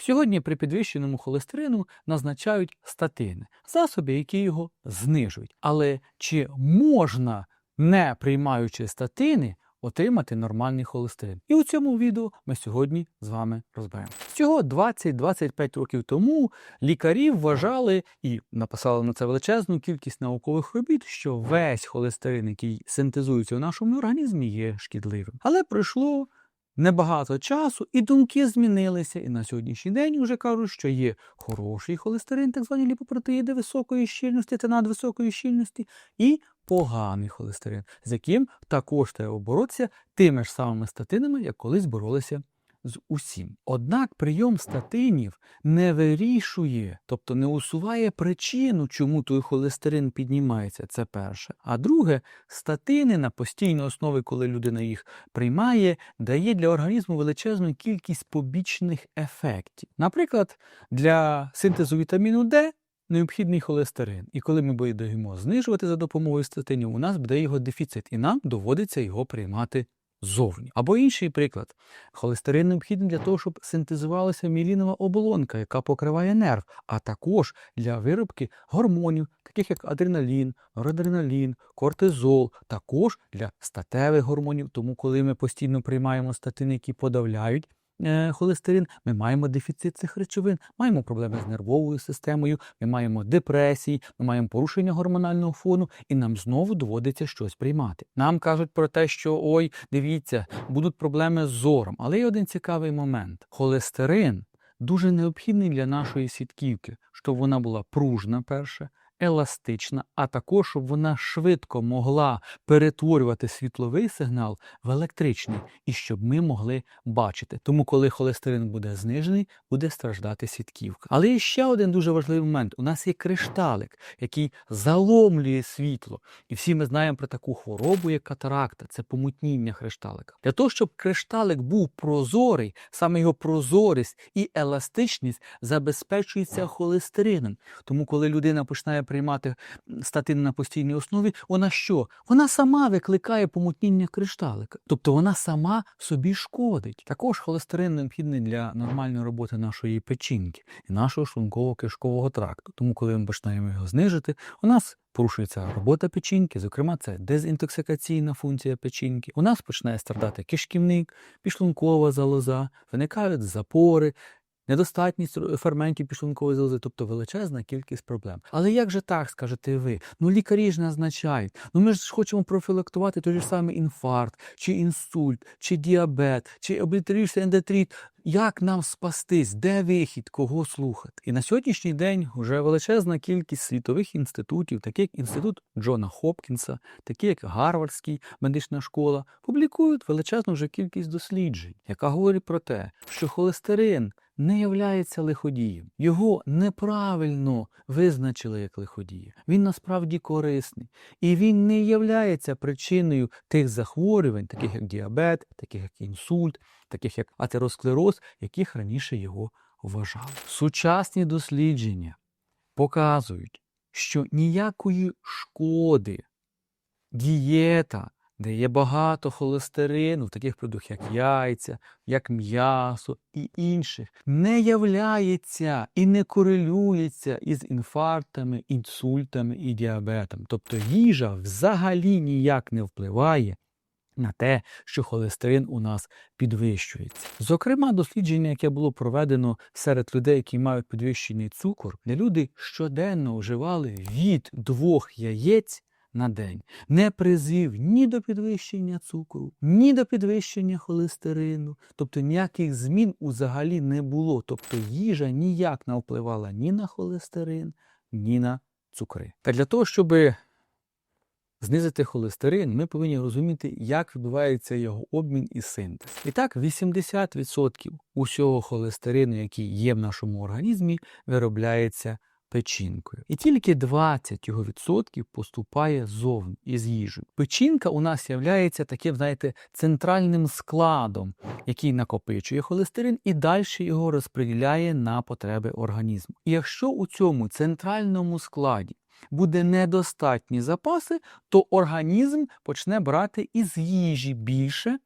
Сьогодні при підвищеному холестерину назначають статини, засоби, які його знижують. Але чи можна, не приймаючи статини, отримати нормальний холестерин? І у цьому відео ми сьогодні з вами розберемо. Всього 20-25 років тому лікарі вважали і написали на це величезну кількість наукових робіт, що весь холестерин, який синтезується у нашому організмі, є шкідливим. Але пройшло небагато часу, і думки змінилися. І на сьогоднішній день вже кажуть, що є хороший холестерин, так звані ліпопротеїди високої щільності та надвисокої щільності, і поганий холестерин, з яким також треба боротися тими ж самими статинами, як колись боролися з усім. Однак прийом статинів не вирішує, тобто не усуває причину, чому той холестерин піднімається. Це перше. А друге, статини на постійній основі, коли людина їх приймає, дає для організму величезну кількість побічних ефектів. Наприклад, для синтезу вітаміну Д. Необхідний холестерин, і коли ми будемо знижувати за допомогою статинів, у нас буде його дефіцит, і нам доводиться його приймати зовні. Або інший приклад. Холестерин необхідний для того, щоб синтезувалася мілінова оболонка, яка покриває нерв, а також для виробки гормонів, таких як адреналін, норадреналін, кортизол, також для статевих гормонів. Тому, коли ми постійно приймаємо статини, які подавляють. Е, Холестерин, ми маємо дефіцит цих речовин, маємо проблеми з нервовою системою, ми маємо депресії, ми маємо порушення гормонального фону, і нам знову доводиться щось приймати. Нам кажуть про те, що ой, дивіться, будуть проблеми з зором. Але є один цікавий момент: холестерин дуже необхідний для нашої сітківки, щоб вона була пружна, перше, еластична, а також щоб вона швидко могла перетворювати світловий сигнал в електричний і щоб ми могли бачити. Тому, коли холестерин буде знижений, буде страждати сітківка. Але є ще один дуже важливий момент: у нас є кришталик, який заломлює світло. І всі ми знаємо про таку хворобу, як катаракта, це помутніння кришталика. Для того, щоб кришталик був прозорий, саме його прозорість і еластичність забезпечується холестерином. Тому, коли людина починає приймати статини на постійній основі, вона що? Вона сама викликає помутніння кришталика. Тобто вона сама собі шкодить. Також холестерин необхідний для нормальної роботи нашої печінки і нашого шлунково-кишкового тракту. Тому, коли ми починаємо його знижити, у нас порушується робота печінки, зокрема, це дезінтоксикаційна функція печінки. У нас починає страждати кишківник, підшлункова залоза, виникають запори. Недостатність ферментів підшлункової залози, тобто величезна кількість проблем. Але як же так, скажете ви? Ну лікарі ж назначають. Ну ми ж хочемо профілактувати той же самий інфаркт, чи інсульт, чи діабет, чи облітеричний ендотрит. Як нам спастись? Де вихід? Кого слухати? І на сьогоднішній день вже величезна кількість світових інститутів, таких як інститут Джона Хопкінса, такі як Гарвардський медична школа, публікують величезну вже кількість досліджень, яка говорить про те, що холестерин не являється лиходієм. Його неправильно визначили як лиходія. Він насправді корисний. І він не являється причиною тих захворювань, таких як діабет, таких як інсульт, таких як атеросклероз, яких раніше його вважали. Сучасні дослідження показують, що ніякої шкоди дієта, де є багато холестерину, в таких продуктах, як яйця, як м'ясо і інших, не являється і не корелюється із інфарктами, інсультами і діабетом. Тобто їжа взагалі ніяк не впливає на те, що холестерин у нас підвищується. Зокрема, дослідження, яке було проведено серед людей, які мають підвищений цукор, де люди щоденно вживали від двох яєць на день, не призвів ні до підвищення цукру, ні до підвищення холестерину, тобто ніяких змін взагалі не було. Тобто їжа ніяк не впливала ні на холестерин, ні на цукри. Та для того, щоб знизити холестерин, ми повинні розуміти, як відбувається його обмін і синтез. І так, 80% усього холестерину, який є в нашому організмі, виробляється печінкою. І тільки 20 його відсотків поступає зовні із їжею. Печінка у нас є таким, знаєте, центральним складом, який накопичує холестерин і далі його розподіляє на потреби організму. І якщо у цьому центральному складі буде недостатні запаси, то організм почне брати із їжі більше,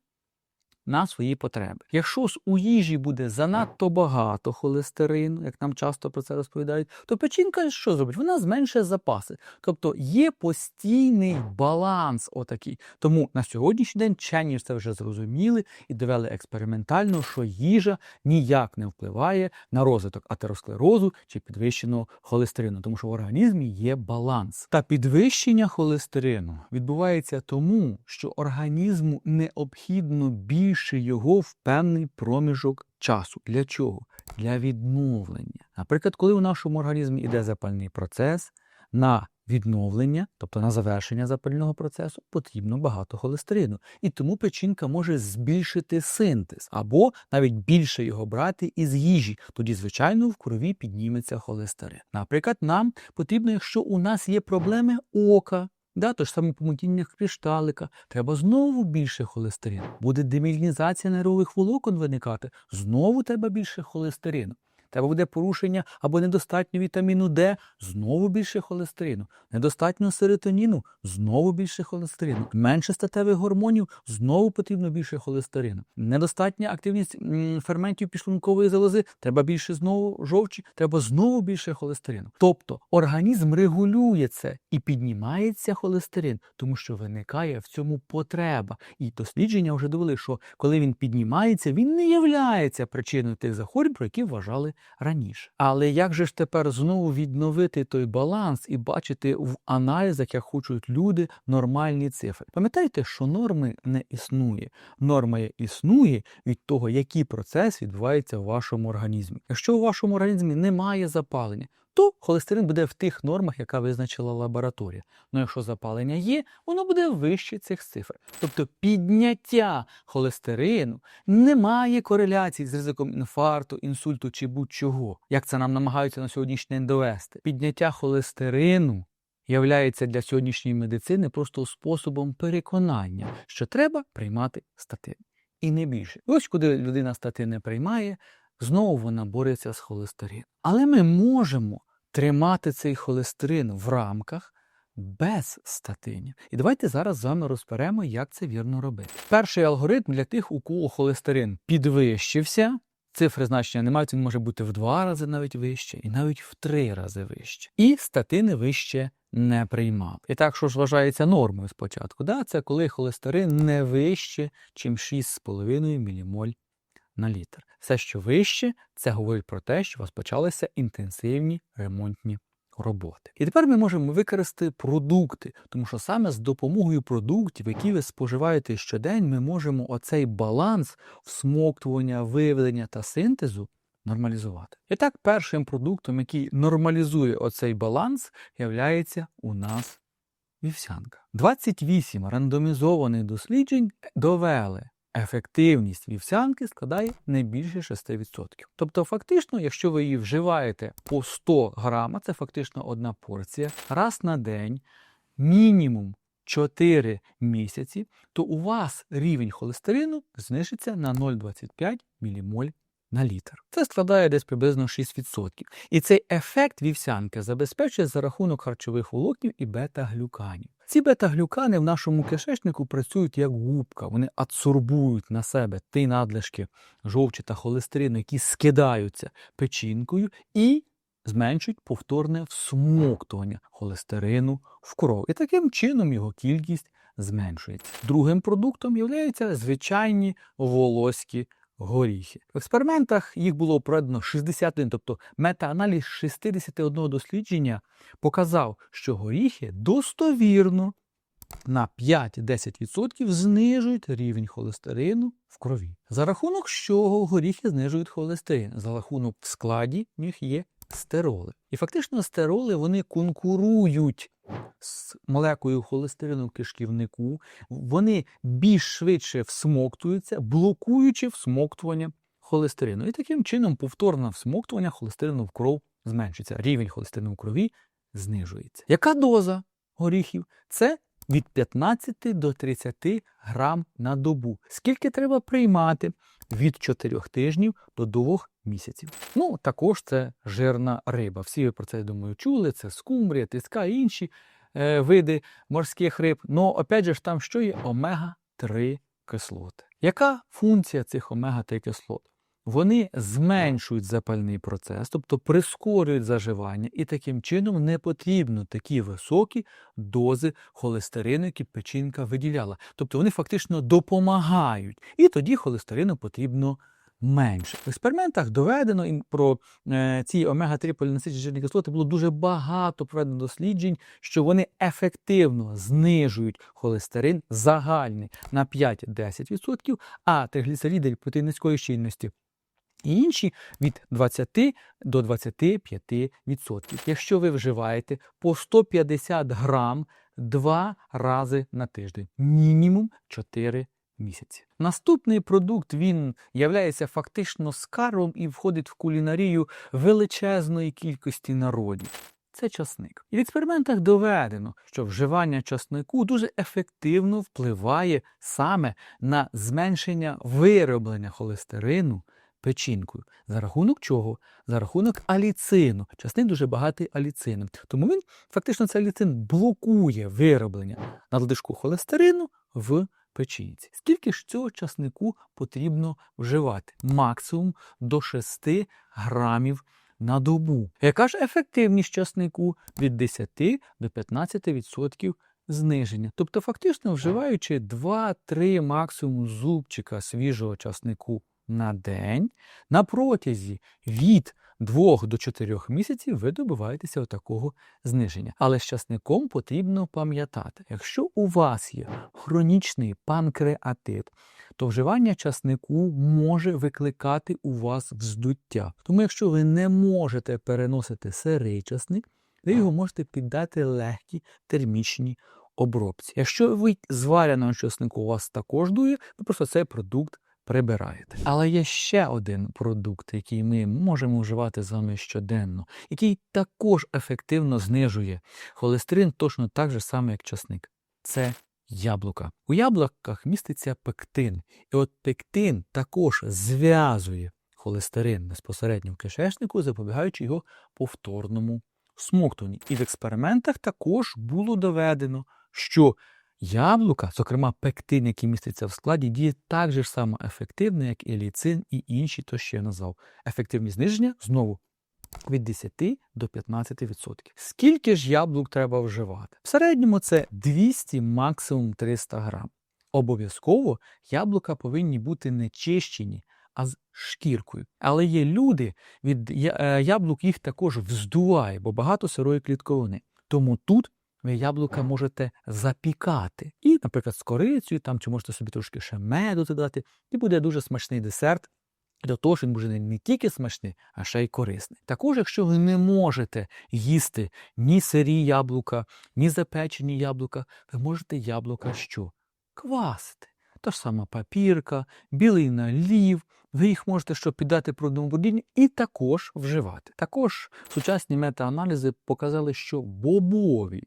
на свої потреби. Якщо ж у їжі буде занадто багато холестерину, як нам часто про це розповідають, то печінка що зробить? Вона зменшує запаси. Тобто є постійний баланс отакий. Тому на сьогоднішній день вчені це вже зрозуміли і довели експериментально, що їжа ніяк не впливає на розвиток атеросклерозу чи підвищеного холестерину, тому що в організмі є баланс. Та підвищення холестерину відбувається тому, що організму необхідно більше його в певний проміжок часу. Для чого? Для відновлення. Наприклад, коли у нашому організмі йде запальний процес, на відновлення, тобто на завершення запального процесу, потрібно багато холестерину. І тому печінка може збільшити синтез або навіть більше його брати із їжі. Тоді, звичайно, в крові підніметься холестерин. Наприклад, нам потрібно, якщо у нас є проблеми ока. Да, то ж саме помутіння кришталика, треба знову більше холестерину. Буде демілінізація нервових волокон виникати, знову треба більше холестерину. Треба буде порушення або недостатньо вітаміну Д, знову більше холестерину, недостатньо серотоніну, знову більше холестерину, менше статевих гормонів, знову потрібно більше холестерину. Недостатня активність ферментів підшлункової залози, треба більше знову жовчі, треба знову більше холестерину. Тобто організм регулює це і піднімається холестерин, тому що виникає в цьому потреба. І дослідження вже довели, що коли він піднімається, він не являється причиною тих захворювань, про які вважали раніше. Але як же ж тепер знову відновити той баланс і бачити в аналізах, як хочуть люди, нормальні цифри? Пам'ятаєте, що норми не існує. Норма існує від того, який процес відбувається в вашому організмі. Якщо у вашому організмі немає запалення, то холестерин буде в тих нормах, яка визначила лабораторія. Ну якщо запалення є, воно буде вище цих цифр. Тобто підняття холестерину не має кореляції з ризиком інфаркту, інсульту чи будь-чого, як це нам намагаються на сьогоднішній день довести. Підняття холестерину являється для сьогоднішньої медицини просто способом переконання, що треба приймати статин. І не більше. Ось куди людина статин не приймає, знову вона бореться з холестерином. Але ми можемо тримати цей холестерин в рамках без статинів. І давайте зараз з вами розберемо, як це вірно робити. Перший алгоритм для тих, у кого холестерин підвищився. Цифри значення не мають, він може бути в два рази навіть вище, і навіть в три рази вище. І статини вище не приймав. І так, що ж вважається нормою спочатку? Да? Це коли холестерин не вище, чим 6,5 ммоль на літр. Все, що вище, це говорить про те, що у вас почалися інтенсивні ремонтні роботи. І тепер ми можемо використати продукти, тому що саме з допомогою продуктів, які ви споживаєте щодень, ми можемо оцей баланс всмоктування, виведення та синтезу нормалізувати. І так, першим продуктом, який нормалізує оцей баланс, являється у нас вівсянка. 28 рандомізованих досліджень довели. Ефективність вівсянки складає не більше 6%. Тобто, фактично, якщо ви її вживаєте по 100 грама, це фактично одна порція, раз на день, мінімум 4 місяці, то у вас рівень холестерину знижиться на 0,25 ммоль на літр. Це складає десь приблизно 6%. І цей ефект вівсянки забезпечує за рахунок харчових волокнів і бета-глюканів. Ці бета-глюкани в нашому кишечнику працюють як губка, вони адсорбують на себе ті надлишки жовчі та холестерину, які скидаються печінкою, і зменшують повторне всмоктування холестерину в кров. І таким чином його кількість зменшується. Другим продуктом є звичайні волоські горіхи. В експериментах їх було проведено 61, тобто метааналіз 61 дослідження показав, що горіхи достовірно на 5-10% знижують рівень холестерину в крові. За рахунок чого горіхи знижують холестерин? За рахунок в складі в них є стероли. І фактично стероли вони конкурують з молекулою холестерину в кишківнику, вони більш швидше всмоктуються, блокуючи всмоктування холестерину. І таким чином повторне всмоктування холестерину в кров зменшується. Рівень холестерину в крові знижується. Яка доза горіхів? Це від 15 до 30 грам на добу. Скільки треба приймати? Від 4 тижнів до 2 місяців. Ну, також це жирна риба. Всі ви про це, я думаю, чули. Це скумбрія, тиска і інші е, види морських риб. Ну, опять же там що є омега-3 кислоти. Яка функція цих омега-3 кислот? Вони зменшують запальний процес, тобто прискорюють заживання, і таким чином не потрібно такі високі дози холестерину, які печінка виділяла. Тобто вони фактично допомагають, і тоді холестерину потрібно менше. В експериментах доведено і про е, ці омега-3 полінасичні жирні кислоти було дуже багато проведено досліджень, що вони ефективно знижують холестерин загальний на 5-10%, а тригліцериди проти низької щільності і інші від 20 до 25%. Якщо ви вживаєте по 150 грам два рази на тиждень, мінімум 4 місяці. Наступний продукт він являється фактично скарбом і входить в кулінарію величезної кількості народів. Це часник. І в експериментах доведено, що вживання часнику дуже ефективно впливає саме на зменшення вироблення холестерину печінкою. За рахунок чого? За рахунок аліцину. Часник дуже багатий аліцином. Тому він фактично цей аліцин блокує вироблення надлишку холестерину в печінці. Скільки ж цього часнику потрібно вживати? Максимум до 6 грамів на добу. Яка ж ефективність часнику від 10 до 15% зниження? Тобто, фактично вживаючи 2-3 максимум зубчика свіжого часнику на день, на протязі від 2 до 4 місяців ви добиваєтеся отакого зниження. Але з часником потрібно пам'ятати, якщо у вас є хронічний панкреатит, то вживання часнику може викликати у вас вздуття. Тому, якщо ви не можете переносити сирий часник, ви його можете піддати легкій термічній обробці. Якщо ви звареного часнику у вас також дує, ви просто цей продукт прибираєте. Але є ще один продукт, який ми можемо вживати з вами щоденно, який також ефективно знижує холестерин точно так же само, як часник. Це яблука. У яблуках міститься пектин. І от пектин також зв'язує холестерин безпосередньо в кишечнику, запобігаючи його повторному смоктуванні. І в експериментах також було доведено, що Яблука, зокрема пектин, який міститься в складі, діє так же само ефективно, як і ліцин і інші, то що я назвав. Ефективність зниження знову від 10 до 15%. Скільки ж яблук треба вживати? В середньому це 200, максимум 300 грам. Обов'язково яблука повинні бути не чищені, а з шкіркою. Але є люди, від е, яблук їх також вздуває, бо багато сирої клітковини. Тому тут яблука можете запікати. І, наприклад, з корицею там, чи можете собі трошки ще меду додати, і буде дуже смачний десерт. До того, що він буде не тільки смачний, а ще й корисний. Також, якщо ви не можете їсти ні сирі яблука, ні запечені яблука, ви можете яблука що? Квасити. Та ж сама папірка, білий налів, ви їх можете що піддати прудному бродінню і також вживати. Також сучасні метааналізи показали, що бобові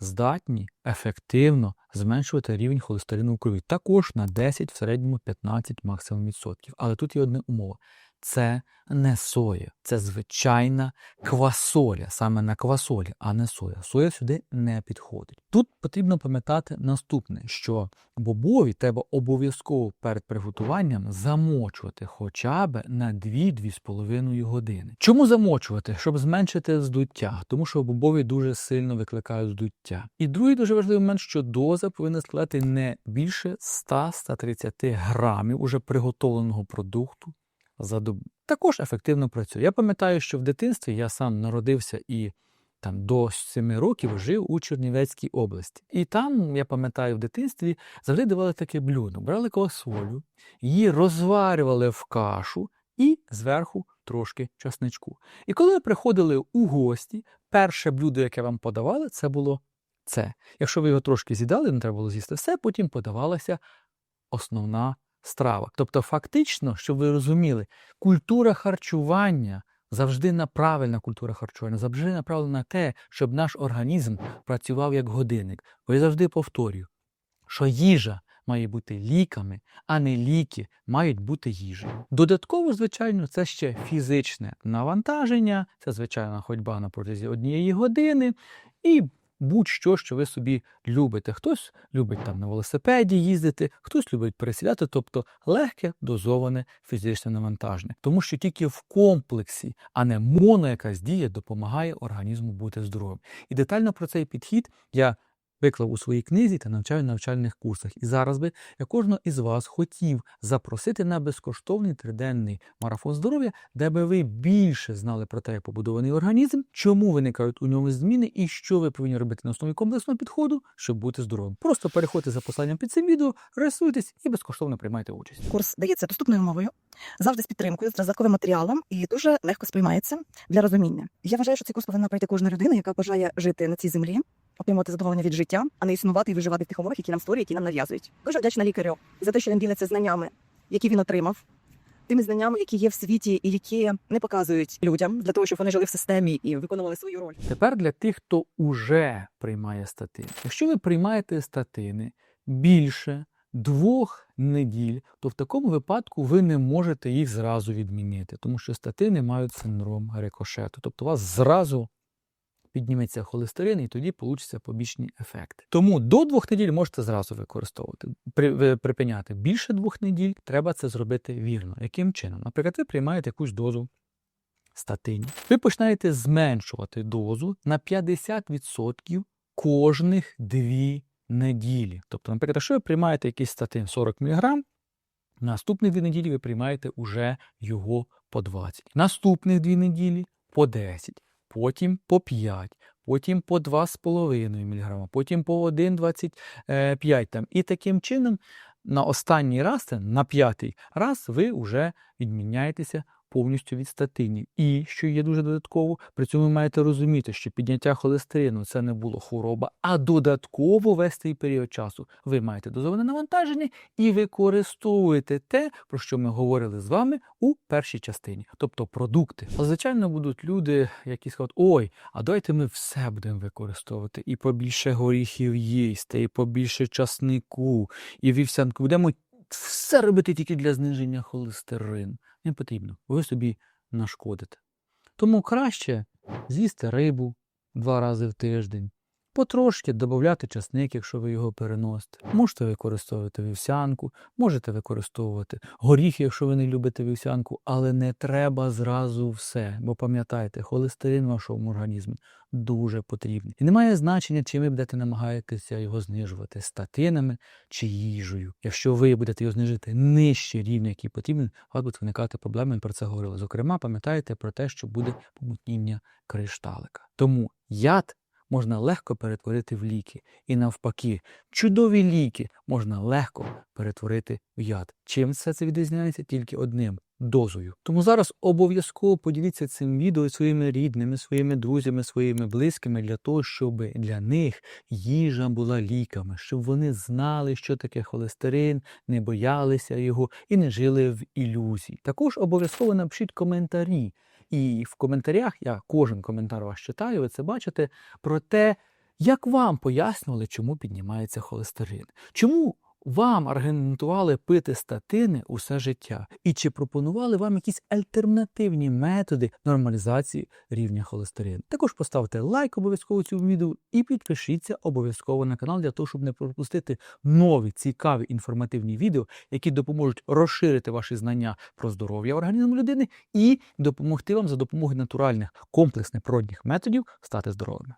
здатні ефективно зменшувати рівень холестерину в крові. Також на 10, в середньому 15 максимум відсотків. Але тут є одна умова. Це не соя, це звичайна квасоля, саме на квасолі, а не соя. Соя сюди не підходить. Тут потрібно пам'ятати наступне, що бобові треба обов'язково перед приготуванням замочувати хоча б на 2-2,5 години. Чому замочувати? Щоб зменшити здуття, тому що бобові дуже сильно викликають здуття. І другий дуже важливий момент, що доза повинна складати не більше 100-130 грамів уже приготовленого продукту за добу. Також ефективно працює. Я пам'ятаю, що в дитинстві я сам народився і там до 7 років жив у Чернівецькій області. І там, я пам'ятаю, в дитинстві завжди давали таке блюдо. Брали квасолю, її розварювали в кашу і зверху трошки часничку. І коли ви приходили у гості, перше блюдо, яке вам подавали, це було це. Якщо ви його трошки з'їдали, не треба було з'їсти все, потім подавалася основна страва. Тобто, фактично, щоб ви розуміли, культура харчування завжди на правильна культура харчування, завжди направлена на те, щоб наш організм працював як годинник. Бо я завжди повторюю, що їжа має бути ліками, а не ліки мають бути їжею. Додатково, звичайно, це ще фізичне навантаження, це звичайна ходьба на протязі однієї години. І будь-що, що ви собі любите. Хтось любить там на велосипеді їздити, хтось любить пересідати, тобто легке дозоване фізичне навантаження. Тому що тільки в комплексі, а не моно якась дія допомагає організму бути здоровим. І детально про цей підхід я виклав у своїй книзі та навчаю на навчальних курсах. І зараз би я кожного із вас хотів запросити на безкоштовний триденний марафон здоров'я, де би ви більше знали про те, як побудований організм, чому виникають у ньому зміни і що ви повинні робити на основі комплексного підходу, щоб бути здоровим. Просто переходьте за посиланням під цим відео, реєструйтесь і безкоштовно приймайте участь. Курс дається доступною мовою, завжди з підтримкою, з зразковим матеріалом і дуже легко сприймається для розуміння. Я вважаю, що цей курс повинна пройти кожна людина, яка бажає жити на цій землі, отримувати задоволення від життя, а не існувати і виживати в тих умовах, які нам створюють, які нам нав'язують. Дуже вдячна лікарю за те, що він ділиться знаннями, які він отримав. Тими знаннями, які є в світі, і які не показують людям для того, щоб вони жили в системі і виконували свою роль. Тепер для тих, хто уже приймає статини. Якщо ви приймаєте статини більше двох неділь, то в такому випадку ви не можете їх зразу відмінити, тому що статини мають синдром рикошету. Тобто вас зразу підніметься холестерин, і тоді получаться побічні ефекти. Тому до двох неділь можете зразу використовувати, при, припиняти. Більше двох неділь треба це зробити вірно. Яким чином? Наприклад, ви приймаєте якусь дозу статинів. Ви починаєте зменшувати дозу на 50% кожних дві неділі. Тобто, наприклад, якщо ви приймаєте якийсь статин 40 мг, наступні дві неділі ви приймаєте уже його по 20. Наступних дві неділі по 10, потім по 5, потім по 2,5 мг, потім по 1,25 там. І таким чином на останній раз, на п'ятий раз, ви вже відміняєтеся повністю від статинів. І, що є дуже додатково, при цьому ви маєте розуміти, що підняття холестерину це не було хвороба, а додатково весь цей період часу ви маєте дозоване навантаження і використовуєте те, про що ми говорили з вами у першій частині, тобто продукти. Звичайно, будуть люди, які скажуть, ой, а давайте ми все будемо використовувати, і побільше горіхів їсти, і побільше часнику, і вівсянку. Будемо все робити тільки для зниження холестерину. Не потрібно, ви собі нашкодите. Тому краще з'їсти рибу два рази в тиждень, потрошки додати часник, якщо ви його переносите. Можете використовувати вівсянку, можете використовувати горіхи, якщо ви не любите вівсянку, але не треба зразу все. Бо пам'ятайте, холестерин в вашому організмі дуже потрібний. І немає значення, чи ви будете намагатися його знижувати статинами чи їжею. Якщо ви будете його знижити нижче рівня, який потрібен, вас будуть виникати проблеми. Ми про це говорили. Зокрема, пам'ятаєте про те, що буде помутніння кришталика. Тому яд можна легко перетворити в ліки. І навпаки, чудові ліки можна легко перетворити в яд. Чим все це відрізняється? Тільки одним. Дозою. Тому зараз обов'язково поділіться цим відео своїми рідними, своїми друзями, своїми близькими для того, щоб для них їжа була ліками, щоб вони знали, що таке холестерин, не боялися його і не жили в ілюзії. Також обов'язково напишіть коментарі. І в коментарях я кожен коментар вас читаю, ви це бачите про те, як вам пояснювали, чому піднімається холестерин. Чому вам аргументували пити статини усе життя? І чи пропонували вам якісь альтернативні методи нормалізації рівня холестерину? Також поставте лайк обов'язково цьому відео і підпишіться обов'язково на канал для того, щоб не пропустити нові цікаві інформативні відео, які допоможуть розширити ваші знання про здоров'я організму людини і допомогти вам за допомогою натуральних комплексних природних методів стати здоровими.